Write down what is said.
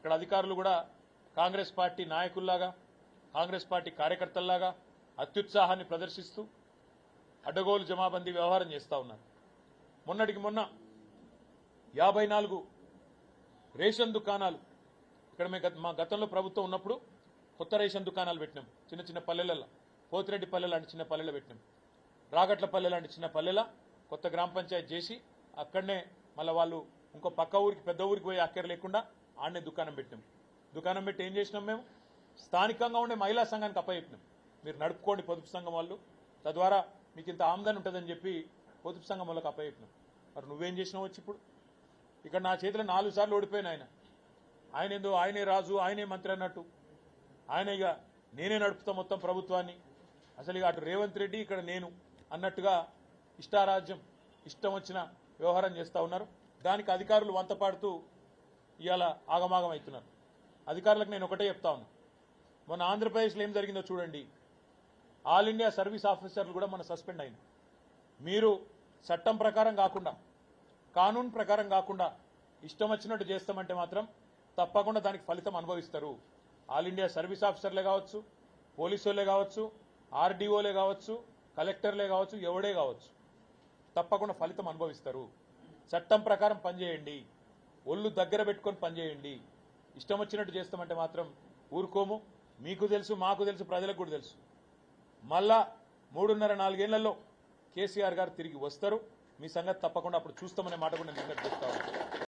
ఇక్కడ అధికారులు కూడా కాంగ్రెస్ పార్టీ నాయకుల్లాగా కాంగ్రెస్ పార్టీ కార్యకర్తల్లాగా అత్యుత్సాహాన్ని ప్రదర్శిస్తూ అడ్డగోలు జమాబందీ వ్యవహారం చేస్తూ ఉన్నారు. మొన్నటికి మొన్న యాభై నాలుగు రేషన్ దుకాణాలు ఇక్కడ మేము గత- మా గతంలో ప్రభుత్వం ఉన్నప్పుడు కొత్త రేషన్ దుకాణాలు పెట్టినాం. చిన్న చిన్న పల్లెలలో పోతిరెడ్డి పల్లె లాంటి చిన్న పల్లెలు పెట్టినాం. రాగట్ల పల్లె లాంటి చిన్న పల్లెల కొత్త గ్రామ పంచాయతీ చేసి అక్కడనే మళ్ళీ వాళ్ళు ఇంకో పక్క ఊరికి పెద్ద ఊరికి పోయి అక్కర లేకుండా ఆడనే దుకాణం పెట్టినాం. దుకాణం పెట్టి ఏం చేసినాం మేము? స్థానికంగా ఉండే మహిళా సంఘానికి అప్పచెప్పినాం. మీరు నడుపుకోండి పొదుపు సంఘం వాళ్ళు. తద్వారా మీకు ఇంత ఆమ్దాని ఉంటుందని చెప్పి పొదుపు సంఘం వాళ్ళకి అప్పచెప్పినాం. మరి నువ్వేం చేసినావు వచ్చి ఇప్పుడు? ఇక్కడ నా చేతిలో నాలుగు సార్లు ఓడిపోయిన ఆయన. ఆయన ఏందో ఆయనే రాజు ఆయనే మంత్రి అన్నట్టు. ఆయన ఇక నేనే నడుపుతా మొత్తం ప్రభుత్వాన్ని. అసలు ఇక అటు రేవంత్ రెడ్డి ఇక్కడ నేను అన్నట్టుగా ఇష్టారాజ్యం ఇష్టం వచ్చిన వ్యవహారం చేస్తా ఉన్నారు. దానికి అధికారులు వంతపాడుతూ ఇవాళ ఆగమాగం అవుతున్నారు అధికారులకు నేను ఒకటే చెప్తా ఉన్నా. మొన్న ఆంధ్రప్రదేశ్లో ఏం జరిగిందో చూడండి. ఆల్ ఇండియా సర్వీస్ ఆఫీసర్లు కూడా మన సస్పెండ్ అయింది మీరు చట్టం ప్రకారం కాకుండా కానూన్ ప్రకారం కాకుండా ఇష్టం వచ్చినట్టు చేస్తామంటే మాత్రం తప్పకుండా దానికి ఫలితం అనుభవిస్తారు. ఆల్ ఇండియా సర్వీస్ ఆఫీసర్లే కావచ్చు పోలీసులే కావచ్చు ఆర్డీఓలే కావచ్చు కలెక్టర్లే కావచ్చు ఎవడే కావచ్చు. తప్పకుండా ఫలితం అనుభవిస్తారు. చట్టం ప్రకారం పనిచేయండి. ఒళ్ళు దగ్గర పెట్టుకొని పనిచేయండి ఇష్టం వచ్చినట్టు చేస్తామంటే మాత్రం ఊరుకోము. మీకు తెలుసు మాకు తెలుసు ప్రజలకు కూడా తెలుసు. మళ్ళా మూడున్నర నాలుగేళ్ళలో కేసీఆర్ గారు తిరిగి వస్తారు. మీ సంగతి తప్పకుండా అప్పుడు చూస్తామనే మాట కూడా నేను విజ్ఞప్తి